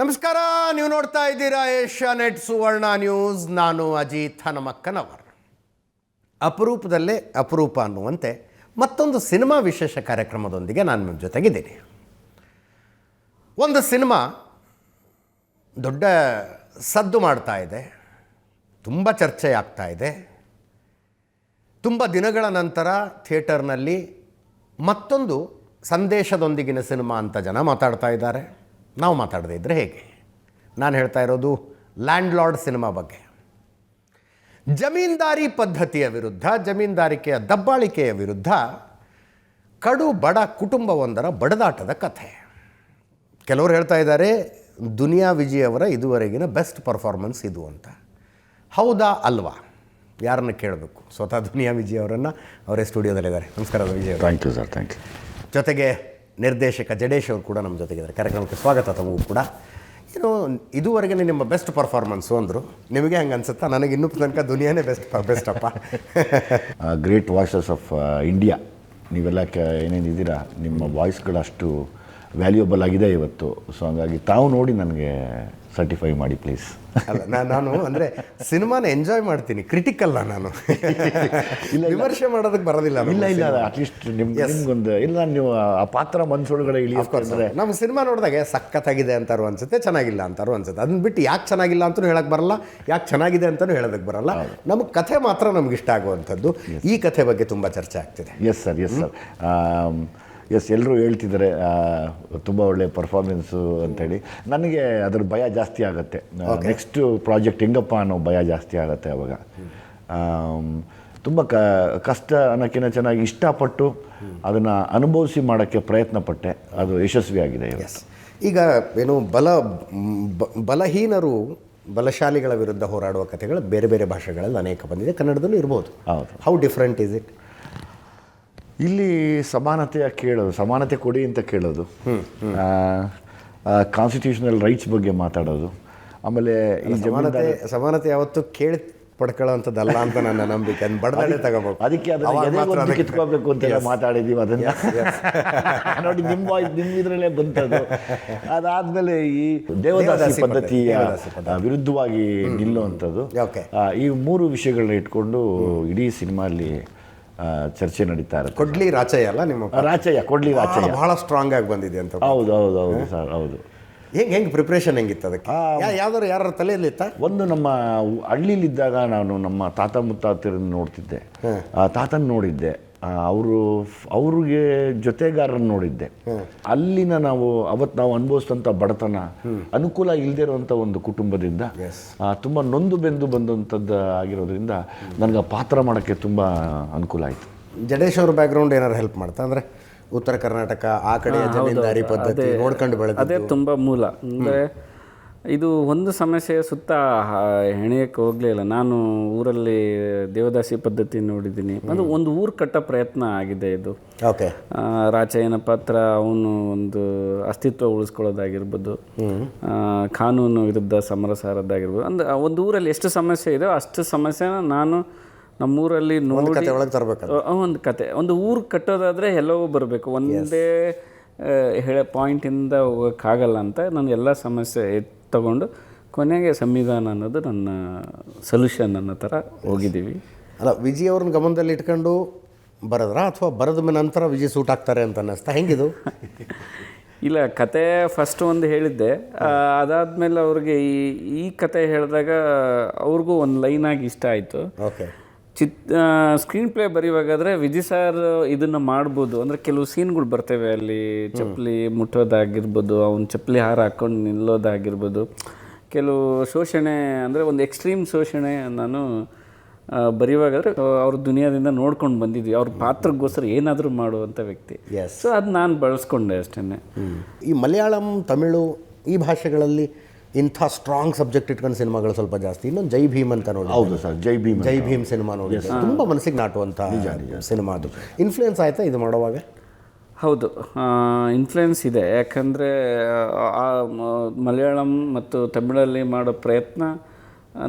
ನಮಸ್ಕಾರ, ನೀವು ನೋಡ್ತಾ ಇದ್ದೀರಾ ಏಷ್ಯಾ ನೆಟ್ ಸುವರ್ಣ ನ್ಯೂಸ್. ನಾನು ಅಜಿತ್ ಹನಮಕ್ಕನವರ್. ಅಪರೂಪದಲ್ಲೇ ಅಪರೂಪ ಅನ್ನುವಂತೆ ಮತ್ತೊಂದು ಸಿನಿಮಾ ವಿಶೇಷ ಕಾರ್ಯಕ್ರಮದೊಂದಿಗೆ ನಾನು ನಿಮ್ಮ ಜೊತೆಗಿದ್ದೀನಿ. ಒಂದು ಸಿನಿಮಾ ದೊಡ್ಡ ಸದ್ದು ಮಾಡ್ತಾ ಇದೆ, ತುಂಬ ಚರ್ಚೆ ಆಗ್ತಾ ಇದೆ. ತುಂಬ ದಿನಗಳ ನಂತರ ಥಿಯೇಟರ್ನಲ್ಲಿ ಮತ್ತೊಂದು ಸಂದೇಶದೊಂದಿಗಿನ ಸಿನಿಮಾ ಅಂತ ಜನ ಮಾತಾಡ್ತಾ ಇದ್ದಾರೆ. ನಾವು ಮಾತಾಡದೇ ಇದ್ದರೆ ಹೇಗೆ? ನಾನು ಹೇಳ್ತಾ ಇರೋದು ಲ್ಯಾಂಡ್ ಲಾರ್ಡ್ ಸಿನಿಮಾ ಬಗ್ಗೆ. ಜಮೀನ್ದಾರಿ ಪದ್ಧತಿಯ ವಿರುದ್ಧ ಜಮೀನ್ದಾರಿಕೆಯ ದಬ್ಬಾಳಿಕೆಯ ವಿರುದ್ಧ ಕಡು ಬಡ ಕುಟುಂಬವೊಂದರ ಬಡದಾಟದ ಕಥೆ. ಕೆಲವರು ಹೇಳ್ತಾ ಇದ್ದಾರೆ ದುನಿಯಾ ವಿಜಯ್ ಅವರ ಇದುವರೆಗಿನ ಬೆಸ್ಟ್ ಪರ್ಫಾರ್ಮೆನ್ಸ್ ಇದು ಅಂತ. ಹೌದಾ ಅಲ್ವಾ? ಯಾರನ್ನು ಕೇಳಬೇಕು? ಸ್ವತಃ ದುನಿಯಾ ವಿಜಯ್ ಅವರನ್ನು ಅವರೇ ಸ್ಟುಡಿಯೋದಲ್ಲಿದ್ದಾರೆ. ನಮಸ್ಕಾರ Vijay thank you sir thank you ಜೊತೆಗೆ ನಿರ್ದೇಶಕ ಜಡೇಶ್ ಅವರು ಕೂಡ ನಮ್ಮ ಜೊತೆಗಿದ್ದಾರೆ ಕಾರ್ಯಕ್ರಮಕ್ಕೆ ಸ್ವಾಗತ ತಮಗೂ ಕೂಡ. ಏನು ಇದುವರೆಗೆ ನಿಮ್ಮ ಬೆಸ್ಟ್ ಪರ್ಫಾರ್ಮೆನ್ಸು ಅಂದರು. ನಿಮಗೆ ಹಂಗೆ ಅನ್ಸುತ್ತಾ? ನನಗೆ ಇನ್ನೂ ತನಕ ದುನಿಯಾನೇ ಬೆಸ್ಟ್ ಬೆಸ್ಟ್ ಅಪ್ಪ. ಗ್ರೇಟ್ ವಾಯ್ಸಸ್ ಆಫ್ ಇಂಡಿಯಾ ನೀವೆಲ್ಲ ಕ ಏನೇನಿದ್ದೀರಾ ನಿಮ್ಮ ವಾಯ್ಸ್ಗಳು ಅಷ್ಟು ವ್ಯಾಲ್ಯೂಯಬಲ್ ಆಗಿದೆ ಇವತ್ತು. ಸೊ ಹಂಗಾಗಿ ತಾವು ನೋಡಿ ನನಗೆ ಸರ್ಟಿಫೈ ಮಾಡಿ ಪ್ಲೀಸ್ ಅಲ್ಲ ನಾನು ಅಂದರೆ ಸಿನಿಮಾನ ಎಂಜಾಯ್ ಮಾಡ್ತೀನಿ ಕ್ರಿಟಿಕಲ್ಲ ನಾನು. ಇಲ್ಲ ವಿಮರ್ಶೆ ಮಾಡೋದಕ್ಕೆ ಬರೋದಿಲ್ಲ ಇಲ್ಲ ಇಲ್ಲ. ಅಟ್ಲೀಸ್ಟ್ ನಿಮ್ಗೆ ನಿಮ್ಗೊಂದು ಇಲ್ಲ ನೀವು ಆ ಪಾತ್ರ ಮನ್ಸೊಳಗಡೆ ಇಳಿಯೋದ್ರೆ ನಮ್ಮ ಸಿನಿಮಾ ನೋಡಿದಾಗ ಸಖತ್ತಾಗಿದೆ ಅಂತಾರು ಅನ್ಸುತ್ತೆ ಚೆನ್ನಾಗಿಲ್ಲ ಅಂತಾರು ಅನ್ಸುತ್ತೆ. ಅದನ್ನ ಬಿಟ್ಟು ಯಾಕೆ ಚೆನ್ನಾಗಿಲ್ಲ ಅಂತಲೂ ಹೇಳಕ್ಕೆ ಬರಲ್ಲ ಯಾಕೆ ಚೆನ್ನಾಗಿದೆ ಅಂತಲೂ ಹೇಳೋದಕ್ಕೆ ಬರಲ್ಲ. ನಮಗೆ ಕಥೆ ಮಾತ್ರ ನಮ್ಗೆ ಇಷ್ಟ ಆಗುವಂಥದ್ದು. ಈ ಕಥೆ ಬಗ್ಗೆ ತುಂಬ ಚರ್ಚೆ ಆಗ್ತಿದೆ. Yes sir yes sir yes ಎಲ್ಲರೂ ಹೇಳ್ತಿದ್ದಾರೆ ತುಂಬ ಒಳ್ಳೆ ಪರ್ಫಾರ್ಮೆನ್ಸು ಅಂತೇಳಿ. ನನಗೆ ಅದ್ರ ಭಯ ಜಾಸ್ತಿ ಆಗುತ್ತೆ. ನೆಕ್ಸ್ಟ್ ಪ್ರಾಜೆಕ್ಟ್ ಹೆಂಗಪ್ಪ ಅನ್ನೋ ಭಯ ಜಾಸ್ತಿ ಆಗುತ್ತೆ ಅವಾಗ. ತುಂಬ ಕ ಕಷ್ಟ ಅನ್ನೋಕ್ಕಿಂತ ಚೆನ್ನಾಗಿ ಇಷ್ಟಪಟ್ಟು ಅದನ್ನು ಅನುಭವಿಸಿ ಮಾಡೋಕ್ಕೆ ಪ್ರಯತ್ನ ಪಟ್ಟೆ ಅದು ಯಶಸ್ವಿಯಾಗಿದೆ ಈಗ ಏನು ಬಲ ಬಲಹೀನರು ಬಲಶಾಲಿಗಳ ವಿರುದ್ಧ ಹೋರಾಡುವ ಕಥೆಗಳು ಬೇರೆ ಬೇರೆ ಭಾಷೆಗಳಲ್ಲಿ ಅನೇಕ ಬಂದಿದೆ. ಕನ್ನಡದಲ್ಲೂ ಇರ್ಬೋದು. ಹೌದು. ಹೌ ಡಿಫ್ರೆಂಟ್ ಇಸ್ ಇಟ್ ಇಲ್ಲಿ ಸಮಾನತೆಯ ಕೇಳೋದು ಸಮಾನತೆ ಕೊಡಿ ಅಂತ ಕೇಳೋದು. ಕಾನ್ಸ್ಟಿಟ್ಯೂಷನಲ್ ರೈಟ್ಸ್ ಬಗ್ಗೆ ಮಾತಾಡೋದು. ಆಮೇಲೆ ಈ ಸಮಾನತೆ ಸಮಾನತೆ ಯಾವತ್ತು ಕೇಳಿ ಪಡ್ಕೊಳ್ಳೋಂಥದ್ದಲ್ಲ ಅಂತ ನನ್ನ ನಂಬಿಕೆ. ಅದನ್ನ ಬಡದಾಡೆ ತಗೋಬೇಕು. ಅದಕ್ಕೆ ಅದನ್ನ ಕಿತ್ಕೋಬೇಕು ಅಂತೆಲ್ಲ ಮಾತಾಡಿದೀವಿ ಅದನ್ನ. ನೋಡಿ ನಿಮ್ಮ ವಾಯ್ಸ್ ನಿಮ್ಮ ಇದರಲ್ಲೇ ಬಂತದ್ದು ಅದಾದ್ಮೇಲೆ ಈ ದೇವದಾಸಿ ಪದ್ಧತಿಯ ವಿರುದ್ಧವಾಗಿ ನಿಲ್ಲುವಂಥದ್ದು. ಈ ಮೂರು ವಿಷಯಗಳನ್ನ ಇಟ್ಕೊಂಡು ಇಡೀ ಸಿನಿಮಾಲ್ಲಿ ಆ, ಚರ್ಚೆ ನಡೀತಾ ಇರುತ್ತೆ ಕೊಡ್ಲಿ ರಾಚಯ್ಯ ಅಲ್ಲ ನಿಮ್ಮ ರಾಚಯ್ಯ ಕೊಡ್ಲಿ ರಾಚಯ್ಯ. ಬಹಳ ಸ್ಟ್ರಾಂಗ್ ಆಗಿ ಬಂದಿದೆ ಅಂತ ಹೌದು ಹೌದು ಹೌದು ಸರ್ ಹೌದು. ಹೆಂಗೆ ಹೆಂಗೆ ಪ್ರಿಪ್ರೇಷನ್ ಹೆಂಗಿತ್ತು ಅದಕ್ಕೆ? ಯಾವ್ದಾದ್ರು ಯಾವ್ದಾರು ಯಾರ ತಲೆಯಲ್ಲಿತ್ತ? ಒಂದು ನಮ್ಮ ಹಳ್ಳಿಲಿದ್ದಾಗ ನಾನು ನಮ್ಮ ತಾತ ಮುತ್ತಾತರನ್ನು ನೋಡ್ತಿದ್ದೆ. ಆ ತಾತನ ನೋಡಿದ್ದೆ. ಅವರು ಅವ್ರಿಗೆ ಜೊತೆಗಾರರನ್ನು ನೋಡಿದ್ದೆ. ಅಲ್ಲಿನ ನಾವು ಅವತ್ತು ನಾವು ಅನುಭವಿಸಿದಂಥ ಬಡತನ ಅನುಕೂಲ ಇಲ್ಲದೆ ಇರುವಂಥ ಒಂದು ಕುಟುಂಬದಿಂದ ಆ, ತುಂಬ ನೊಂದು ಬೆಂದು ಬಂದಂಥದ್ದು ಆಗಿರೋದ್ರಿಂದ ನನಗೆ ಆ ಪಾತ್ರ ಮಾಡೋಕ್ಕೆ ತುಂಬ ಅನುಕೂಲ ಆಯಿತು. ಜಡೇಶ್ ಅವ್ರ ಬ್ಯಾಕ್ಗ್ರೌಂಡ್ ಏನಾರು ಹೆಲ್ಪ್ ಮಾಡ್ತಾ? ಅಂದ್ರೆ ಉತ್ತರ ಕರ್ನಾಟಕ ಆ ಕಡೆ ಜಮೀನ್ದಾರಿ ಪದ್ಧತಿ ನೋಡ್ಕೊಂಡು ಬೆಳೆದ ಅದೇ ತುಂಬ ಮೂಲ. ಅಂದರೆ ಇದು ಒಂದು ಸಮಸ್ಯೆಯ ಸುತ್ತ ಹೆಣೆಯಕ್ಕೆ ಹೋಗಲೇ ಇಲ್ಲ ನಾನು ಊರಲ್ಲಿ ದೇವದಾಸಿ ಪದ್ಧತಿ ನೋಡಿದ್ದೀನಿ. ಅದು ಒಂದು ಊರು ಕಟ್ಟೋ ಪ್ರಯತ್ನ ಆಗಿದೆ ಇದು. ಓಕೆ. ರಾಚಯ್ಯನ ಪಾತ್ರ ಅವನು ಒಂದು ಅಸ್ತಿತ್ವ ಉಳಿಸ್ಕೊಳ್ಳೋದಾಗಿರ್ಬೋದು. ಕಾನೂನು ವಿರುದ್ಧ ಸಮರ ಸಾರದ್ದಾಗಿರ್ಬೋದು. ಅಂದ್ರೆ ಒಂದು ಊರಲ್ಲಿ ಎಷ್ಟು ಸಮಸ್ಯೆ ಇದೆಯೋ ಅಷ್ಟು ಸಮಸ್ಯೆನ ನಾನು ನಮ್ಮೂರಲ್ಲಿ ನೋಡಿ ಒಂದು ಕತೆ. ಒಂದು ಊರು ಕಟ್ಟೋದಾದರೆ ಎಲ್ಲವೂ ಬರಬೇಕು. ಒಂದೇ ಹೇಳ ಪಾಯಿಂಟಿಂದ ಹೋಗೋಕ್ಕಾಗಲ್ಲ ಅಂತ ನಾನು ಎಲ್ಲ ಸಮಸ್ಯೆ ತಗೊಂಡು ಕೊನೆಗೆ ಸಂವಿಧಾನ ಅನ್ನೋದು ನನ್ನ ಸೊಲ್ಯೂಷನ್ ಅನ್ನೋ ಥರ ಹೋಗಿದ್ದೀವಿ. ಅಲ್ಲ ವಿಜಯ್ ಅವ್ರನ್ನ ಗಮನದಲ್ಲಿ ಇಟ್ಕೊಂಡು ಬರದ್ರಾ ಅಥವಾ ಬರೆದ ಮೇಲೆ ನಂತರ ವಿಜಯ್ ಸೂಟ್ ಆಗ್ತಾರೆ ಅಂತ ಅನ್ನಿಸ್ತಾ? ಹೆಂಗಿದು? ಇಲ್ಲ ಕತೆ ಫಸ್ಟ್ ಒಂದು ಹೇಳಿದ್ದೆ. ಅದಾದ್ಮೇಲೆ ಅವ್ರಿಗೆ ಈ ಈ ಕತೆ ಹೇಳಿದಾಗ ಅವ್ರಿಗೂ ಒಂದು ಲೈನಾಗಿ ಇಷ್ಟ ಆಯಿತು. ಓಕೆ ಚಿತ್ ಸ್ಕ್ರೀನ್ ಪ್ಲೇ ಬರೆಯುವಾಗಾದರೆ ವಿಜಯ್ ಸರ್ ಇದನ್ನು ಮಾಡ್ಬೋದು. ಅಂದರೆ ಕೆಲವು ಸೀನ್ಗಳು ಬರ್ತವೆ ಅಲ್ಲಿ. ಚಪ್ಪಲಿ ಮುಟ್ಟೋದಾಗಿರ್ಬೋದು ಅವ್ನು ಚಪ್ಪಲಿ ಹಾರ ಹಾಕ್ಕೊಂಡು ನಿಲ್ಲೋದಾಗಿರ್ಬೋದು. ಕೆಲವು ಶೋಷಣೆ ಅಂದರೆ ಒಂದು ಎಕ್ಸ್ಟ್ರೀಮ್ ಶೋಷಣೆ ನಾನು ಬರೆಯುವಾಗಾದ್ರೆ ಅವ್ರ ದುನಿಯಾದಿಂದ ನೋಡ್ಕೊಂಡು ಬಂದಿದ್ವಿ. ಅವ್ರ ಪಾತ್ರಕ್ಕೋಸ್ಕರ ಏನಾದರೂ ಮಾಡುವಂಥ ವ್ಯಕ್ತಿ. ಸೊ ಅದು ನಾನು ಬಳಸ್ಕೊಂಡೆ ಅಷ್ಟೇ ಈ ಮಲಯಾಳಂ ತಮಿಳು ಈ ಭಾಷೆಗಳಲ್ಲಿ ಇಂಥ ಸ್ಟ್ರಾಂಗ್ ಸಬ್ಜೆಕ್ಟ್ ಇಟ್ಕೊಂಡು ಸಿನಿಮಾಗಳು ಸ್ವಲ್ಪ ಜಾಸ್ತಿ. ಇನ್ನೊಂದು ಜೈ ಭೀಮ್ ಅಂತ ನೋಡಿ ಹೌದು ಸರ್ ಜೈ ಭೀಮ್ ಜೈ ಭೀಮ್ ಸಿನಿಮಾ ನೋಡಿ ತುಂಬ ಮನಸ್ಸಿಗೆ ನಾಟುವಂಥ ಸಿನಿಮಾ ಅದು ಇನ್ಫ್ಲೂಯೆನ್ಸ್ ಆಯಿತಾ ಇದು ಮಾಡುವಾಗ? ಹೌದು. ಇನ್ಫ್ಲುಯೆನ್ಸ್ ಇದೆ. ಯಾಕಂದರೆ ಆ ಮಲಯಾಳಂ ಮತ್ತು ತಮಿಳಲ್ಲಿ ಮಾಡೋ ಪ್ರಯತ್ನ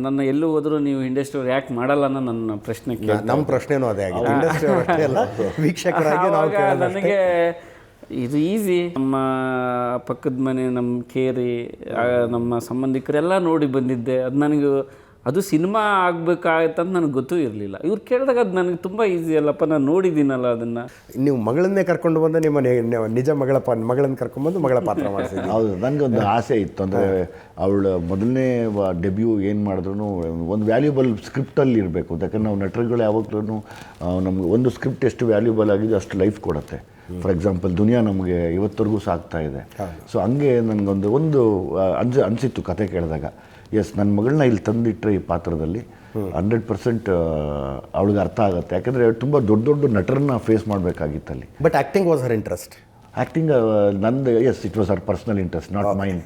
ನನ್ನ ಎಲ್ಲೂ ಹೋದರೂ ನೀವು ಇಂಡಸ್ಟ್ರಿ ಯಾಕೆ ಮಾಡಲ್ಲ ಅನ್ನೋ ನನ್ನ ಪ್ರಶ್ನೆ ಕೇಳಿ ನಮ್ಮ ಪ್ರಶ್ನೆನೂ ಅದೇ ಆಗಿದೆ. ಇಂಡಸ್ಟ್ರಿ ಅಷ್ಟೇ ಅಲ್ಲ. ವೀಕ್ಷಕರಾಗಿ ನನಗೆ ಇದು ಈಸಿ ನಮ್ಮ ಪಕ್ಕದ ಮನೆ ನಮ್ಮ ಕೇರಿ ನಮ್ಮ ಸಂಬಂಧಿಕರೆಲ್ಲ ನೋಡಿ ಬಂದಿದ್ದೆ. ಅದು ನನಗೆ ಅದು ಸಿನಿಮಾ ಆಗ್ಬೇಕಾಗತ್ತಂತ ನನಗೆ ಗೊತ್ತೂ ಇರಲಿಲ್ಲ. ಇವ್ರು ಕೇಳಿದಾಗ ಅದು ನನಗೆ ತುಂಬ ಈಸಿ ಅಲ್ಲಪ್ಪ ನಾನು ನೋಡಿದ್ದೀನಲ್ಲ ಅದನ್ನು. ನೀವು ಮಗಳನ್ನೇ ಕರ್ಕೊಂಡು ಬಂದ ನಿಮ್ಮ ನಿಜ ಮಗಳ ಪಾ ಮಗಳನ್ನು ಕರ್ಕೊಂಡ್ಬಂದು ಮಗಳ ಪಾತ್ರ ಮಾಡಿಸಿದ್ರಿ. ಹೌದು ಒಂದು ಆಸೆ ಇತ್ತು. ಅಂದರೆ ಅವಳು ಮೊದಲನೇ ಡೆಬ್ಯೂ ಏನು ಮಾಡಿದ್ರು ಒಂದು ವ್ಯಾಲ್ಯೂಬಲ್ ಸ್ಕ್ರಿಪ್ಟಲ್ಲಿ ಇರಬೇಕು. ಯಾಕಂದ್ರೆ ನಾವು ನಟರುಗಳು ಯಾವಾಗಲೂ ನಮಗೆ ಒಂದು ಸ್ಕ್ರಿಪ್ಟ್ ಎಷ್ಟು ವ್ಯಾಲ್ಯೂಬಲ್ ಆಗಿದೆ ಅಷ್ಟು ಲೈಫ್ ಕೊಡುತ್ತೆ. ಫಾರ್ ಎಕ್ಸಾಂಪಲ್ ದುನಿಯಾ ನಮಗೆ ಇವತ್ತರೆಗೂ ಸಾಕ್ತಾ ಇದೆ. ಸೊ ಹಂಗೆ ನನಗೊಂದು ಒಂದು ಅನ್ಸ ಅನಿಸಿತ್ತು ಕತೆ ಕೇಳಿದಾಗ. ಎಸ್ ನನ್ನ ಮಗಳನ್ನ ಇಲ್ಲಿ ತಂದಿಟ್ಟರೆ ಈ ಪಾತ್ರದಲ್ಲಿ. ಹಂಡ್ರೆಡ್ ಪರ್ಸೆಂಟ್ ಅವಳಿಗೆ ಅರ್ಥ ಆಗುತ್ತೆ. ಯಾಕಂದರೆ ತುಂಬ ದೊಡ್ಡ ದೊಡ್ಡ ನಟರನ್ನ ಫೇಸ್ ಮಾಡಬೇಕಾಗಿತ್ತು ಅಲ್ಲಿ but acting was her interest acting ನಂದು yes it was our personal interest not mine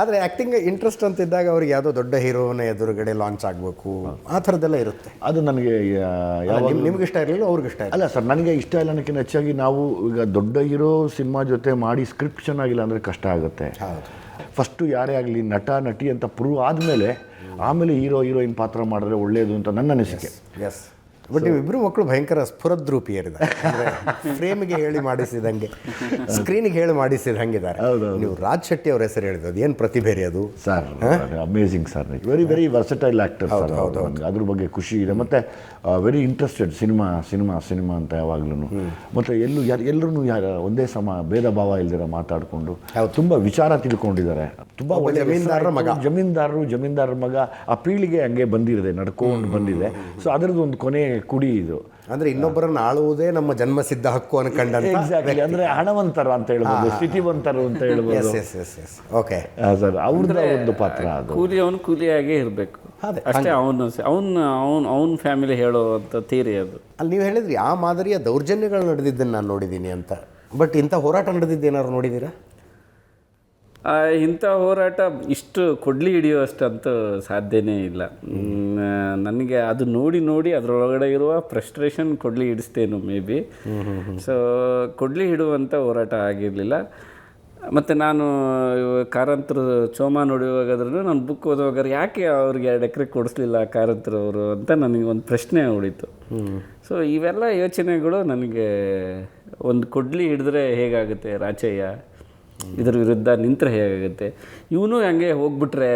ಆದರೆ ಆ್ಯಕ್ಟಿಂಗ್ ಇಂಟ್ರೆಸ್ಟ್ ಅಂತಿದ್ದಾಗ ಅವ್ರಿಗೆ ಯಾವುದೋ ದೊಡ್ಡ ಹೀರೋನ ಎದುರುಗಡೆ ಲಾಂಚ್ ಆಗಬೇಕು. ಆ ಥರದ್ದೆಲ್ಲ ಇರುತ್ತೆ. ಅದು ನನಗೆ ನಿಮ್ಗೆ ಇಷ್ಟ ಇರಲಿಲ್ಲ ಅವ್ರಿಗೆ ಇಷ್ಟ ಇಲ್ಲ ಅಲ್ಲ ಸರ್ ನನಗೆ ಇಷ್ಟ ಇಲ್ಲ ಅನ್ನೋಕ್ಕಿಂತ ಹೆಚ್ಚಾಗಿ ನಾವು ಈಗ ದೊಡ್ಡ ಹೀರೋ ಸಿನಿಮಾ ಜೊತೆ ಮಾಡಿ ಸ್ಕ್ರಿಪ್ಟ್ ಚೆನ್ನಾಗಿಲ್ಲ ಅಂದರೆ ಕಷ್ಟ ಆಗುತ್ತೆ. ಫಸ್ಟು ಯಾರೇ ಆಗಲಿ ನಟ ನಟಿ ಅಂತ ಪ್ರೂವ್ ಆದಮೇಲೆ ಆಮೇಲೆ ಹೀರೋ ಹೀರೋಯಿನ್ ಪಾತ್ರ ಮಾಡಿದ್ರೆ ಒಳ್ಳೆಯದು ಅಂತ ನನ್ನ ಅನಿಸಿಕೆ. ಎಸ್ ಬಟ್ ಇಬ್ಬರು ಮಕ್ಕಳು ಭಯಂಕರ ಸ್ಫುರದ್ರೂಪಿಯರಿದ್ದಾರೆ. ಫ್ರೇಮಿಗೆ ಹೇಳಿ ಮಾಡಿಸಿದಂಗೆ ಸ್ಕ್ರೀನಿಗೆ ಹೇಳಿ ಮಾಡಿಸಿದ ಹಂಗಿದ್ದಾರೆ ನೀವು ರಾಜ್ ಶೆಟ್ಟಿ ಅವ್ರ ಹೆಸರು ಹೇಳಿದ್ರು ಅದು ಏನು ಪ್ರತಿಭೆ ರೀ ಅದು? Sir amazing sir very very versatile actor sir ಅದ್ರ ಬಗ್ಗೆ ಖುಷಿ ಇದೆ. ಮತ್ತೆ very interested cinema cinema cinema ಅಂತ ಯಾವಾಗ್ಲೂ ಮತ್ತೆ ಎಲ್ಲೂ ಯಾರು ಎಲ್ಲರೂ ಯಾರು ಒಂದೇ ಸಮ ಭೇದ ಭಾವ ಇಲ್ದಿರ ಮಾತಾಡಿಕೊಂಡು ತುಂಬ ವಿಚಾರ ತಿಳ್ಕೊಂಡಿದ್ದಾರೆ. ತುಂಬ ಒಳ್ಳೆ ಜಮೀನ್ದಾರರ ಮಗ. ಜಮೀನ್ದಾರರು ಜಮೀನ್ದಾರರ ಮಗ ಆ ಪೀಳಿಗೆ ಹಂಗೆ ಬಂದಿದೆ ನಡ್ಕೊಂಡು ಬಂದಿದೆ. ಸೊ ಅದರದ್ದು ಒಂದು ಕೊನೆ ಕುಡಿ ಇದು ಅಂದ್ರೆ ಇನ್ನೊಬ್ಬರನ್ನ ಆಳುವುದೇ ನಮ್ಮ ಜನ್ಮಸಿದ್ಧ ಹಕ್ಕು ಅನ್ಕೊಂಡಂತ ಎಕ್ಸಾಕ್ಟ್ಲಿ ಅಂದ್ರೆ ಹಣವಂತರು ಅಂತ ಹೇಳ್ಬೋದು ಸ್ಥಿತಿವಂತರು ಅಂತ ಹೇಳ್ಬೋದು. Yes yes yes yes okay sir ಅವ್ರದ್ದು ಒಂದು ಪಾತ್ರ ಅದು. ಕೂಲಿ ಅವನು ಕೂಲಿಯಾಗೇ ಇರಬೇಕು. ಅದೇ, ಅಷ್ಟೇ ಅವನು ಅವನು ಅವನು ಅವನ ಫ್ಯಾಮಿಲಿ ಅಂತ ಥಿಯರಿ ಅದು. ಅಲ್ಲಿ ನೀವು ಹೇಳಿದ್ರಿ ಆ ಮಾದರಿಯ ದೌರ್ಜನ್ಯಗಳು ನಡೆದಿದ್ದನ್ನು ನಾನು ನೋಡಿದ್ದೀನಿ ಅಂತ. ಬಟ್ ಇಂಥ ಹೋರಾಟ ನಡೆದಿದ್ದು ಏನಾದ್ರು ನೋಡಿದ್ದೀರಾ? ಇಂಥ ಹೋರಾಟ ಇಷ್ಟು ಕೊಡ್ಲಿ ಹಿಡಿಯುವಷ್ಟಂತೂ ಸಾಧ್ಯನೇ ಇಲ್ಲ. ನನಗೆ ಅದು ನೋಡಿ ನೋಡಿ ಅದರೊಳಗಡೆ ಇರುವ ಫ್ರಸ್ಟ್ರೇಷನ್ ಕೊಡ್ಲಿ ಹಿಡಿಸ್ತೇನು ಮೇ ಬಿ. ಸೊ ಕೊಡ್ಲಿ ಹಿಡುವಂಥ ಹೋರಾಟ ಆಗಿರಲಿಲ್ಲ. ಮತ್ತು ನಾನು ಕಾರಂತರು ಚೋಮ ನೋಡುವಾಗಾದ್ರೂ ನಾನು ಬುಕ್ ಓದುವಾಗ ಯಾಕೆ ಅವ್ರಿಗೆ ಎರಡು ಎಕರೆ ಕೊಡಿಸ್ಲಿಲ್ಲ ಕಾರಂತರವರು ಅಂತ ನನಗೆ ಒಂದು ಪ್ರಶ್ನೆ ಉಳಿತು. ಸೊ ಇವೆಲ್ಲ ಯೋಚನೆಗಳು ನನಗೆ ಒಂದು ಕೊಡ್ಲಿ ಹಿಡಿದ್ರೆ ಹೇಗಾಗುತ್ತೆ ರಾಚಯ್ಯ? ಇದ್ರ ವಿರುದ್ಧ ನಿಂತರೆ ಹೇಗಾಗುತ್ತೆ? ಇವನು ಹಂಗೆ ಹೋಗ್ಬಿಟ್ರೆ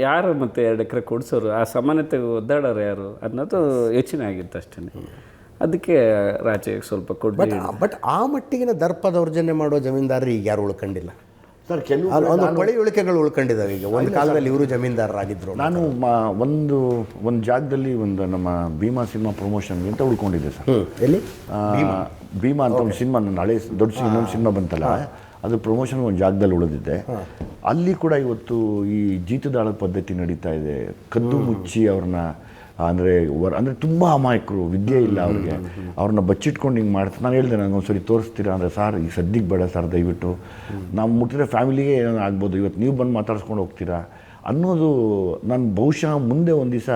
ಯಾರು ಮತ್ತೆ ಎರಡು ಎಕರೆ ಕೊಡ್ಸೋರು? ಆ ಸಮಾನತೆ ಒದ್ದಾಡೋರು ಯಾರು? ಅನ್ನೋದು ಯೋಚನೆ ಆಗಿತ್ತು ಅಷ್ಟೇ ಅದಕ್ಕೆ ರಾಜೆಗೆ ಸ್ವಲ್ಪ ಕೊಡ್ಬೇಕು ಬಟ್ ಆ ಮಟ್ಟಿಗಿನ ದರ್ಪ ದೌರ್ಜನ್ಯ ಮಾಡೋ ಜಮೀನ್ದಾರರು ಈಗ ಯಾರು ಉಳ್ಕೊಂಡಿಲ್ಲ? ಸರ್ ಕೆಲವು ಒಂದು ಕೊಳೆ ಉಳಿಕೆಗಳು ಉಳ್ಕೊಂಡಿದ್ದಾವೆ ಈಗ. ಒಂದು ಕಾಲದಲ್ಲಿ ಇವರು ಜಮೀನ್ದಾರರಾಗಿದ್ರು. ನಾನು ಮ- ಒಂದು ಒಂದು ಜಾಗದಲ್ಲಿ ಒಂದು ನಮ್ಮ ಭೀಮಾ ಸಿನಿಮಾ ಪ್ರಮೋಷನ್ ಅಂತ ಉಳ್ಕೊಂಡಿದ್ದೆ ಸರ್. ಎಲ್ಲಿ? ಆ, ಭೀಮಾ ಅಂತ ಒಂದು ಸಿನಿಮಾ ನನ್ನ ಹಳೆ ದೊಡ್ಡ ಸಿನಿಮಾ ಸಿನಿಮಾ ಬಂತಲ್ಲ? ಅದು ಪ್ರಮೋಷನ್ ಒಂದು ಜಾಗದಲ್ಲಿ ಉಳಿದಿದ್ದೆ ಅಲ್ಲಿ ಕೂಡ ಇವತ್ತು ಈ ಜೀತದಾಳ ಪದ್ಧತಿ ನಡೀತಾ ಇದೆ. ಕದ್ದು ಮುಚ್ಚಿ ಅವ್ರನ್ನ ಅಂದರೆ ವರ್ ಅಂದರೆ ತುಂಬ ಅಮಾಯಕರು ವಿದ್ಯೆ ಇಲ್ಲ ಅವ್ರಿಗೆ. ಅವ್ರನ್ನ ಬಚ್ಚಿಟ್ಕೊಂಡು ಹಿಂಗೆ ಮಾಡ್ತಾರೆ. ನಾನು ಹೇಳಿದೆ ನನಗೆ ಒಂದ್ಸರಿ ತೋರಿಸ್ತೀರಾ ಅಂದರೆ ಸರ್ ಈಗ ಸದ್ಯಕ್ಕೆ ಬೇಡ ಸರ್ ದಯವಿಟ್ಟು. ನಾವು ಮುಟ್ಟಿದ್ರೆ ಫ್ಯಾಮಿಲಿಗೆ ಏನೋ ಆಗ್ಬೋದು. ಇವತ್ತು ನೀವು ಬಂದು ಮಾತಾಡ್ಸ್ಕೊಂಡು ಹೋಗ್ತೀರಾ? ಅನ್ನೋದು ನಾನು ಬಹುಶಃ ಮುಂದೆ ಒಂದು ದಿವಸ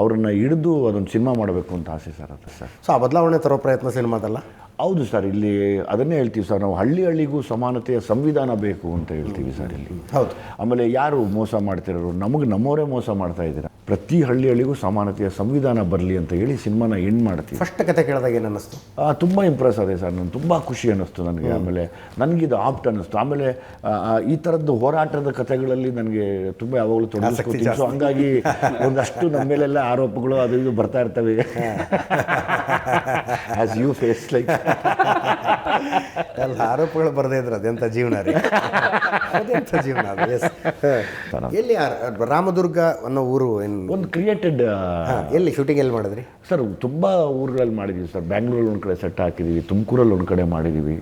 ಅವ್ರನ್ನ ಹಿಡಿದು ಅದೊಂದು ಸಿನಿಮಾ ಮಾಡಬೇಕು ಅಂತ ಆಸೆ ಸರ್ ಅದು ಸರ್. ಸೊ ಆ ಬದಲಾವಣೆ ತರೋ ಪ್ರಯತ್ನ ಸಿನಿಮಾದಲ್ಲ? ಹೌದು ಸರ್ ಇಲ್ಲಿ ಅದನ್ನೇ ಹೇಳ್ತೀವಿ ಸರ್ ನಾವು ಹಳ್ಳಿ ಹಳ್ಳಿಗೂ ಸಮಾನತೆಯ ಸಂವಿಧಾನ ಬೇಕು ಅಂತ ಹೇಳ್ತೀವಿ ಸರ್ ಇಲ್ಲಿ. ಹೌದು. ಆಮೇಲೆ ಯಾರು ಮೋಸ ಮಾಡ್ತಿರೋರು? ನಮಗೆ ನಮ್ಮವರೇ ಮೋಸ ಮಾಡ್ತಾ ಇದ್ದೀರಾ? ಪ್ರತಿ ಹಳ್ಳಿ ಹಳ್ಳಿಗೂ ಸಮಾನತೆಯ ಸಂವಿಧಾನ ಬರಲಿ ಅಂತ ಹೇಳಿ ಸಿನಿಮಾನ ಎಂಡ್ ಮಾಡ್ತೀವಿ. ಫಸ್ಟ್ ಕತೆ ಕೇಳಿದಾಗ ಏನು ಅನ್ನಿಸ್ತು ತುಂಬ ಇಂಪ್ರೆಸ್ ಆದೆ ಸರ್. ನಾನು ತುಂಬ ಖುಷಿ ಅನ್ನಿಸ್ತು ನನಗೆ. ಆಮೇಲೆ ನನಗಿದು ಆಪ್ಟ್ ಅನ್ನಿಸ್ತು. ಆಮೇಲೆ ಈ ಥರದ್ದು ಹೋರಾಟದ ಕಥೆಗಳಲ್ಲಿ ನನಗೆ ತುಂಬ ಯಾವಾಗಲೂ ತೊಡಗಿಸ್ಕೊತೀನಿ ಸೊ ಹಂಗಾಗಿ ಒಂದಷ್ಟು ನಮ್ಮ ಮೇಲೆಲ್ಲ ಆರೋಪಗಳು ಅದು ಇದು ಬರ್ತಾ ಇರ್ತವೆ. ಆ್ಯಸ್ ಯು ಫೇಸ್ ಲೈಕ್ ಎಲ್ಲ ಆರೋಪಗಳು ಬರದೇ ಇದ್ರೆ ಅದೆಂಥ ಜೀವನ ರೀ? ಅದೆಂಥ ಜೀವನ ಅದು? ಎಸ್ ಎಲ್ಲಿ ರಾಮದುರ್ಗ ಅನ್ನೋ ಊರು ಏನು ಒಂದು ಕ್ರಿಯೇಟೆಡ್ ಎಲ್ಲಿ ಶೂಟಿಂಗ್ ಎಲ್ಲಿ ಮಾಡಿದ್ರಿ? ಸರ್ ತುಂಬ ಊರುಗಳಲ್ಲಿ ಮಾಡಿದ್ದೀವಿ ಸರ್. ಬ್ಯಾಂಗ್ಳೂರಲ್ಲಿ ಒಂದು ಕಡೆ ಸೆಟ್ ಹಾಕಿದ್ದೀವಿ ತುಮಕೂರಲ್ಲಿ ಒಂದು ಕಡೆ ಮಾಡಿದ್ದೀವಿ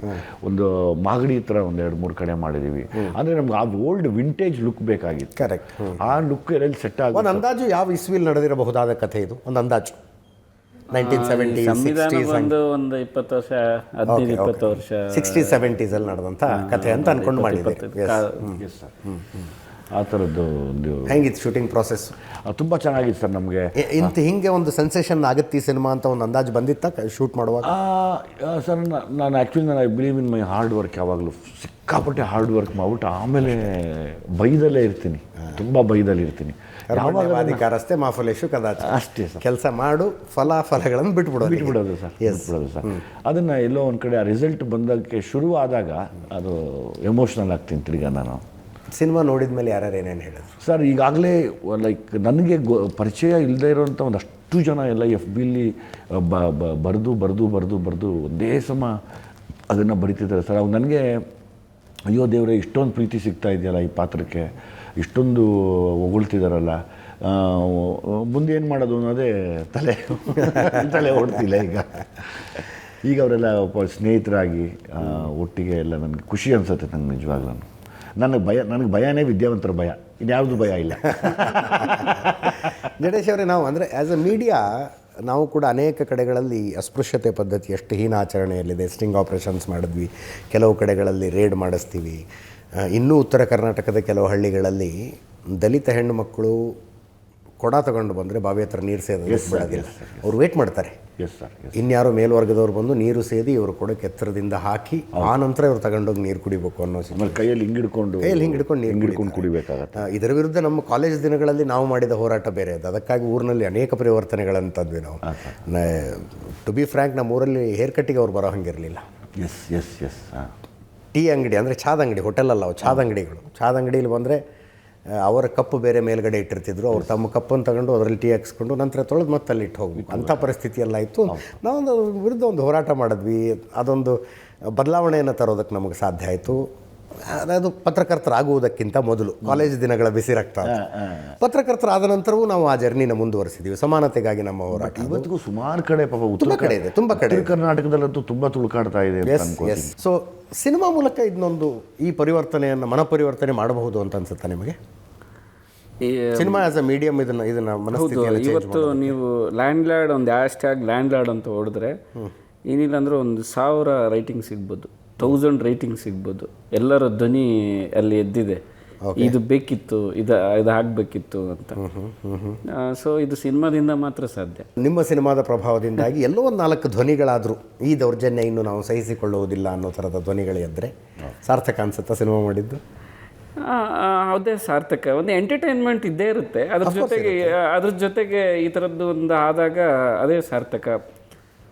ಒಂದು ಮಾಗಡಿ ಥರ ಒಂದು ಎರಡು ಮೂರು ಕಡೆ ಮಾಡಿದ್ದೀವಿ ಅಂದರೆ ನಮ್ಗೆ ಆ ಓಲ್ಡ್ ವಿಂಟೇಜ್ ಲುಕ್ ಬೇಕಾಗಿತ್ತು. ಕರೆಕ್ಟ್ ಆ ಲುಕ್ ಎಲ್ಲಿ ಸೆಟ್ ಆಗಿ ಒಂದು ಅಂದಾಜು ಯಾವ ಇಸ್ವಿಲ್ ನಡೆದಿರಬಹುದಾದ ಕಥೆ ಇದು? ಒಂದು ಅಂದಾಜು. ನೈನ್ಟೀನ್ ಸೆವೆಂಟಿ ಒಂದು ಒಂದು ಇಪ್ಪತ್ತು ವರ್ಷ ಹದಿನೈದು ಇಪ್ಪತ್ತು ವರ್ಷ ಸಿಕ್ಸ್ಟಿ ಸೆವೆಂಟೀಸಲ್ಲಿ ನಡೆದಂಥ ಕಥೆ ಅಂತ ಅನ್ಕೊಂಡು ಮಾಡಿದ್ದೆ ಆ ಥರದ್ದು ಒಂದು ಹೆಂಗಿತ್ತು ಶೂಟಿಂಗ್ ಪ್ರಾಸೆಸ್ ತುಂಬ ಚೆನ್ನಾಗಿತ್ತು ಸರ್ ನಮಗೆ. ಇಂಥ ಹಿಂಗೆ ಒಂದು ಸೆನ್ಸೇಷನ್ ಆಗುತ್ತೆ ಈ ಸಿನಿಮಾ ಅಂತ ಒಂದು ಅಂದಾಜು ಬಂದಿತ್ತ ಶೂಟ್ ಮಾಡುವಾಗ? ಸರ್ ನಾನು ಆ್ಯಕ್ಚುಲಿ ನಾನು I believe in my hard work ಯಾವಾಗಲೂ. ಸಿಕ್ಕಾಪಟ್ಟೆ ಹಾರ್ಡ್ ವರ್ಕ್ ಮಾಡ್ಬಿಟ್ಟು ಆಮೇಲೆ ಬೈದಲ್ಲೇ ಇರ್ತೀನಿ. ತುಂಬ ಬೈದಲ್ಲಿ ಇರ್ತೀನಿ. ಯಾವಾಗ ಅಧಿಕಾರಸ್ಥೆ ಮಾಫಲೇಶು ಕದಾಚ. ಅಷ್ಟೇ ಸರ್. ಕೆಲಸ ಮಾಡು ಫಲ ಫಲಗಳನ್ನು ಬಿಟ್ಬಿಡೋದು ಬಿಟ್ಬಿಡೋದು ಸರ್ ಬಿಟ್ಬಿಡೋದು ಸರ್. ಅದನ್ನು ಎಲ್ಲೋ ಒಂದು ಕಡೆ ಆ ರಿಸಲ್ಟ್ ಬಂದಕ್ಕೆ ಶುರು ಆದಾಗ ಅದು ಎಮೋಷ್ನಲ್ ಆಗ್ತೀನಿ ತಿರ್ಗಾ ನಾನು. ಸಿನಿಮಾ ನೋಡಿದ ಮೇಲೆ ಯಾರ್ಯಾರು ಏನೇನು ಹೇಳಿದ್ರು? ಸರ್ ಈಗಾಗಲೇ ಲೈಕ್ ನನಗೆ ಪರಿಚಯ ಇಲ್ಲದೆ ಇರೋವಂಥ ಒಂದಷ್ಟು ಜನ ಎಲ್ಲ ಎಫ್ ಬಿಲಿ ಬ ಬರೆದು ಬರೆದು ಬರೆದು ಬರೆದು ಒಂದೇ ಸಮ ಅದನ್ನು ಬರಿತಿದ್ದಾರೆ. ಸರ್ ಅವು ನನಗೆ ಅಯ್ಯೋ ದೇವರೇ ಇಷ್ಟೊಂದು ಪ್ರೀತಿ ಸಿಗ್ತಾ ಇದೆಯಲ್ಲ ಈ ಪಾತ್ರಕ್ಕೆ. ಇಷ್ಟೊಂದು ಹೊಗಳ್ತಿದಾರಲ್ಲ. ಆ, ಮುಂದೆ ಏನು ಮಾಡೋದು? ಅನ್ನೋದೇ ತಲೆ ತಲೆ ಓಡ್ತಿಲ್ಲ ಈಗ. ಈಗ ಅವರೆಲ್ಲ ಸ್ನೇಹಿತರಾಗಿ ಒಟ್ಟಿಗೆ ಎಲ್ಲ ನನಗೆ ಖುಷಿ ಅನಿಸುತ್ತೆ ನಂಗೆ ನಿಜವಾಗ್ಲೂ ನನಗೆ ಭಯ ನನಗೆ ಭಯನೇ ವಿದ್ಯಾವಂತರ ಭಯ. ಇನ್ಯಾವುದು ಭಯ ಇಲ್ಲ. ಜಡೇಶ್ ಅವರೇ ನಾವು ಅಂದರೆ ಆ್ಯಸ್ ಅ ಮೀಡಿಯಾ ನಾವು ಕೂಡ ಅನೇಕ ಕಡೆಗಳಲ್ಲಿ ಅಸ್ಪೃಶ್ಯತೆ ಪದ್ಧತಿ ಎಷ್ಟು ಹೀನ ಆಚರಣೆಯಲ್ಲಿದೆ ಸ್ಟಿಂಗ್ ಆಪ್ರೇಷನ್ಸ್ ಮಾಡಿದ್ವಿ ಕೆಲವು ಕಡೆಗಳಲ್ಲಿ ರೇಡ್ ಮಾಡಿಸ್ತೀವಿ. ಇನ್ನೂ ಉತ್ತರ ಕರ್ನಾಟಕದ ಕೆಲವು ಹಳ್ಳಿಗಳಲ್ಲಿ ದಲಿತ ಹೆಣ್ಣು ಮಕ್ಕಳು ಕೊಡ ತಗೊಂಡು ಬಂದರೆ ಬಾವಿ ಹತ್ರ ನೀರು ಸೇದಿಲ್ಲ ಬಿಡೋದಿಲ್ಲ. ಅವ್ರು ವೇಟ್ ಮಾಡ್ತಾರೆ. ಎಸ್ ಸರ್ ಇನ್ಯಾರೋ ಮೇಲ್ವರ್ಗದವ್ರು ಬಂದು ನೀರು ಸೇದಿ ಇವರು ಕೊಡಕ್ಕೆ ಎತ್ತರದಿಂದ ಹಾಕಿ ಆ ನಂತರ ಇವ್ರು ತಗೊಂಡೋಗಿ ನೀರು ಕುಡಿಬೇಕು ಅನ್ನೋ. ಆಮೇಲೆ ಕೈಯಲ್ಲಿ ಹಿಂಗಿಡ್ಕೊಂಡು ಕೈಯಲ್ಲಿ ಹಿಂಗೆ ಹಿಡ್ಕೊಂಡು ನೀರು ಹಿಡ್ಕೊಂಡು ಕುಡಿಬೇಕಾಗತ್ತೆ. ಇದರ ವಿರುದ್ಧ ನಮ್ಮ ಕಾಲೇಜ್ ದಿನಗಳಲ್ಲಿ ನಾವು ಮಾಡಿದ ಹೋರಾಟ ಬೇರೆ ಅದು. ಅದಕ್ಕಾಗಿ ಊರಿನಲ್ಲಿ ಅನೇಕ ಪರಿವರ್ತನೆಗಳನ್ನು ತಂದ್ವಿ ನಾವು ಟು ಬಿ ಫ್ರ್ಯಾಂಕ್ ನಮ್ಮ ಊರಲ್ಲಿ ಹೇರ್ ಕಟ್ಟಿಗೆ ಅವ್ರು ಬರೋ ಹಂಗಿರಲಿಲ್ಲ. ಎಸ್ ಎಸ್ ಎಸ್ ಟೀ ಅಂಗಡಿ ಅಂದರೆ ಚಾದ ಅಂಗಡಿ ಹೋಟೆಲ್ ಅಲ್ಲ ಅವು ಚಾದ ಅಂಗಡಿಗಳು. ಚಾದ ಅಂಗಡಿಯಲ್ಲಿ ಬಂದರೆ ಅವರ ಕಪ್ಪು ಬೇರೆ ಮೇಲ್ಗಡೆ ಇಟ್ಟಿರ್ತಿದ್ರು. ಅವ್ರು ತಮ್ಮ ಕಪ್ಪನ್ನು ತಗೊಂಡು ಅದರಲ್ಲಿ ಟೀ ಹಾಕ್ಸ್ಕೊಂಡು ನಂತರ ತೊಳೆದು ಮತ್ತೆ ಅಲ್ಲಿ ಇಟ್ಟು ಹೋಗ್ಬೇಕು ಅಂಥ ಪರಿಸ್ಥಿತಿ ಎಲ್ಲ ಇತ್ತು ನಾವೊಂದು ಒಂದು ವಿರುದ್ಧ ಒಂದು ಹೋರಾಟ ಮಾಡಿದ್ವಿ. ಅದೊಂದು ಬದಲಾವಣೆಯನ್ನು ತರೋದಕ್ಕೆ ನಮಗೆ ಸಾಧ್ಯ ಆಯಿತು. ಅದು ಪತ್ರಕರ್ತರಾಗುವುದಕ್ಕಿಂತ ಮೊದಲು. ಕಾಲೇಜ್ ದಿನಗಳ ಬಿಸಿ ರಕ್ತ. ಪತ್ರಕರ್ತರಾದ ನಂತರವೂ ನಾವು ಆ ಜರ್ನಿನ ಮುಂದುವರಿಸಿದ್ದೀವಿ ಸಮಾನತೆಗಾಗಿ ನಮ್ಮ ಹೋರಾಟ ಇವತ್ತಿಗೂ ಸುಮಾರು ಕಡೆ ಪಾಪ ಉತ್ತರ ತುಂಬ ಕಡೆ ಇದೆ ತುಂಬ ಕಡೆ ಕರ್ನಾಟಕದಲ್ಲಂತೂ ತುಂಬ ತುಳುಕಾಡ್ತಾ ಇದೆ ಸೊ ಸಿನಿಮಾ ಮೂಲಕ ಇದನ್ನೊಂದು ಈ ಪರಿವರ್ತನೆಯನ್ನು ಮನಪರಿವರ್ತನೆ ಮಾಡಬಹುದು ಅಂತ ಅನ್ಸುತ್ತಾ ನಿಮಗೆ? ಸಿನಿಮಾ ಆಸ್ ಅ ಮೀಡಿಯಂ ಇದನ್ನ ಇದನ್ನ ಹೌದು ಇವತ್ತು ನೀವು ಲ್ಯಾಂಡ್ ಲ್ಯಾಡ್ ಒಂದು ಹ್ಯಾಶ್ ಟ್ಯಾಗ್ ಲ್ಯಾಂಡ್ ಲ್ಯಾಡ್ ಅಂತ ಹೊಡೆದ್ರೆ ಏನಿಲ್ಲ ಅಂದ್ರೆ ಒಂದು ಸಾವಿರ ರೈಟಿಂಗ್ ಸಿಗ್ಬೋದು ತೌಸಂಡ್ ರೈಟಿಂಗ್ ಸಿಗ್ಬೋದು. ಎಲ್ಲರ ಧ್ವನಿ ಅಲ್ಲಿ ಎದ್ದಿದೆ. ಇದು ಬೇಕಿತ್ತು ಇದು ಇದು ಆಗ್ಬೇಕಿತ್ತು ಅಂತ. ಸೊ ಇದು ಸಿನಿಮಾದಿಂದ ಮಾತ್ರ ಸಾಧ್ಯ. ನಿಮ್ಮ ಸಿನಿಮಾದ ಪ್ರಭಾವದಿಂದಾಗಿ ಎಲ್ಲೋ ಒಂದು ನಾಲ್ಕು ಧ್ವನಿಗಳಾದರೂ ಈ ದೌರ್ಜನ್ಯ ಇನ್ನು ನಾವು ಸಹಿಸಿಕೊಳ್ಳುವುದಿಲ್ಲ ಅನ್ನೋ ಥರದ ಧ್ವನಿಗಳು ಇದ್ದರೆ ಸಾರ್ಥಕ ಅನ್ಸುತ್ತಾ ಸಿನಿಮಾ ಮಾಡಿದ್ದು? ಅದೇ ಸಾರ್ಥಕ. ಒಂದು ಎಂಟರ್ಟೈನ್ಮೆಂಟ್ ಇದ್ದೇ ಇರುತ್ತೆ. ಅದ್ರ ಜೊತೆಗೆ ಅದ್ರ ಜೊತೆಗೆ ಈ ಥರದ್ದು ಒಂದು ಆದಾಗ ಅದೇ ಸಾರ್ಥಕ.